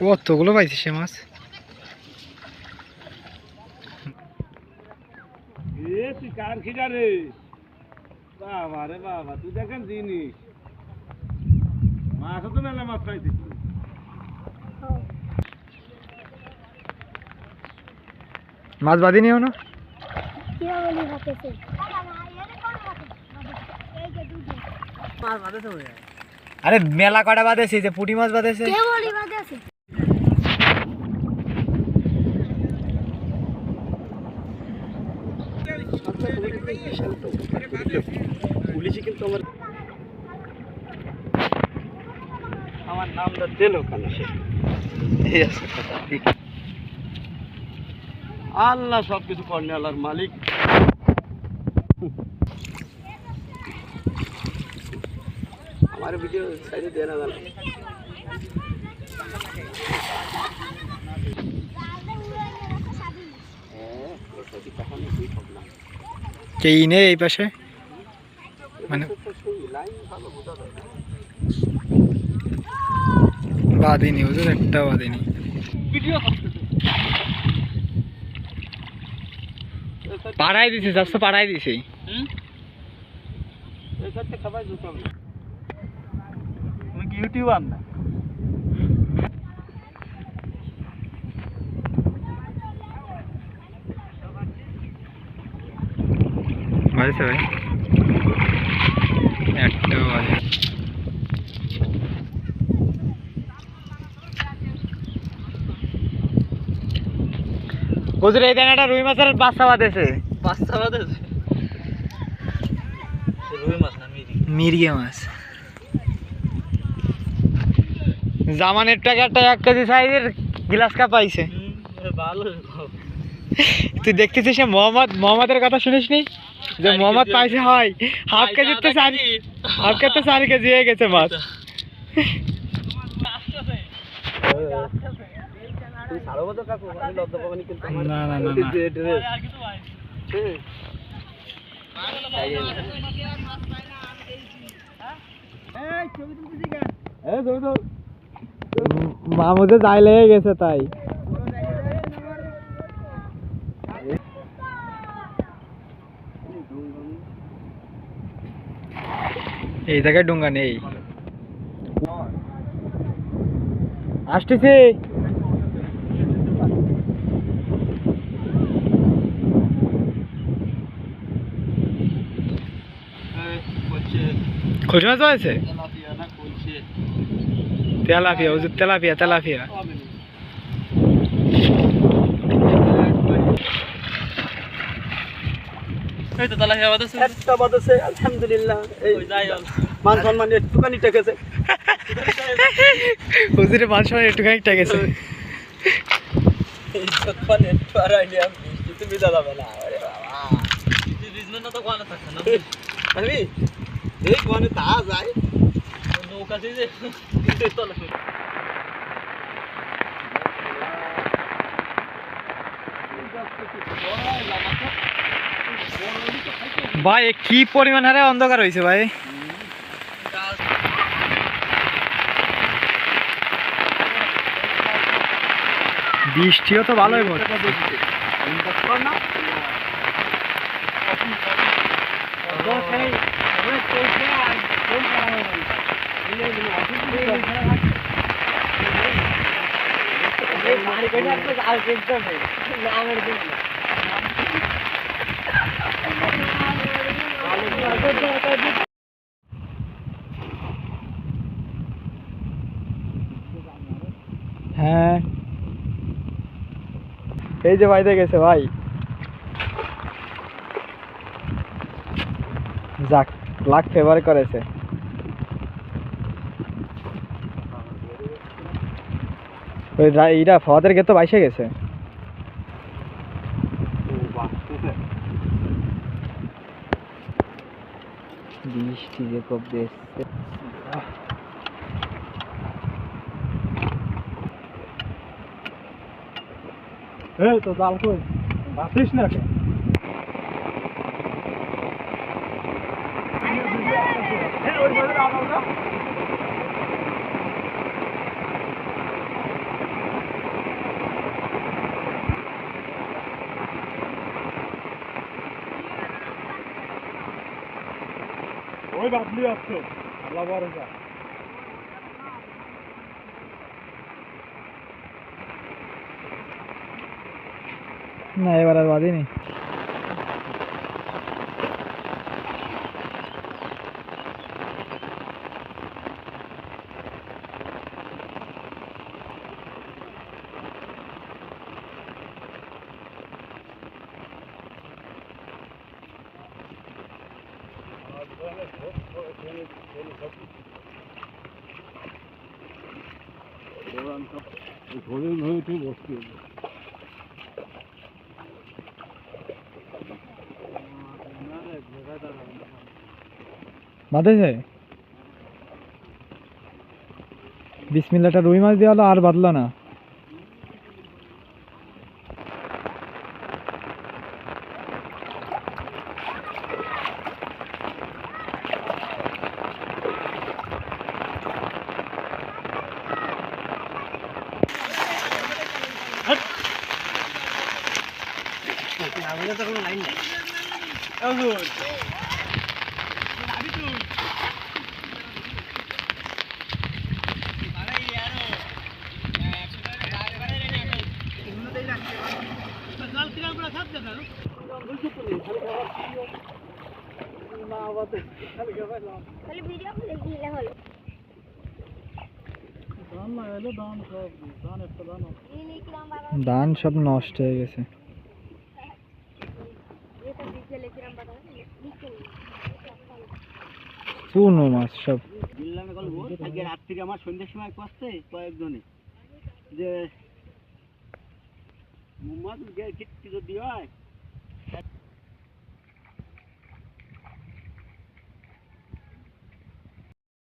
কতগুলো পাইছে সে মাছ? বাবা রে বাবা তুই দেখেন জিনিস। মাছও তো মেলা মাছ পাইছিস। মাছ বাঁধি নিও না। আরে মেলা কটা বাঁধেছে যে পুঁটি মাছ বাঁধেছে পুলিশে কিন্তু আমার আমার নামটা দিল কেন সে? এই আছে কথা, ঠিক। আল্লাহ সব কিছু কর্নে আল্লাহর মালিক। আমার ভিডিও সাইডে দিয়ে না গেল। কে ইনে এই পাশে? মানে বাঁধিনি বুঝলো একটা বাঁধিনি ভিডিও পাড়াই দিছে যাচ্ছে পাড়াই দিছে এই সাথে খাবার জুতো তুমি কি ইউটিউবার না বাজেছে ভাই একটা হুজুর এই রুই মাছের বাচ্চা বাঁধেছে। বাচ্চা রুই মাছ না মিরি মির্গে মাছ। জামানের টাকা একটা এক কেজি সাইজের গ্লাস কাপ পাইছে ভালো। তুই দেখতেছিস সে মোহাম্মদ মোহাম্মদের কথা শুনিস নি? যে মোহাম্মদ পাইছে হয়। হাফ কেজি তো চার হাফ কেজি তো চার কেজি হয়ে গেছে মাছ। তুমি ছাড়ো তো কাকু আমি লজ্জা পাবানি কিন্তু আমার না। মামুদে যাই লেগে গেছে তাই। এই জায়গায় ডুঙ্গা নেই। আসতেছি। খুলছে মাছ আছে তেলাপিয়া না তেলাপিয়া তেলাপিয়া। হুজুর হবে না। একটা বাতাসে, আলহামদুলিল্লাহ। এই মান সম্মান একটুখানি টেকেছে হুজুরের মান সম্মান একটুখানি গেছে যতক্ষণ একটু আর আইডিয়া বৃষ্টিতে ভিজা যাবে না আরে বাবা আমি এই কোয়ানে তা যায়। ভাই কি পরিমাণ হারে অন্ধকার হয়েছে ভাই? বৃষ্টিও তো ভালোই পড়ছে। হ্যাঁ। এই যে বাইরে গেছে ভাই। যাক, লাখ ফেভার করেছে। ওই রা- এইটা ফদের গেতো বাইসে গেছে। বৃষ্টি যে খুব দেখছে এই তো জাল কই বাতিস না কেন বাদলি আছে আল্লাহ ভরসা না এবার আর বাদিনি বসতে বাঁধেছে বিসমিল্লাটা রুই মাছ দেওয়া হলো আর বাঁধলো না। আমাদের তো কোনো লাইন নাই তাহলে ভিডিও করে দিলে হলো এই নিয়ে কিরাম বাবা ধান সব নষ্ট হয়ে গেছে চুনো মাছ সব। আজকে রাত্রি আমার সন্ধ্যের সময় করছে কয়েকজনে। যে মোহাম্মদ কিছু যদি হয়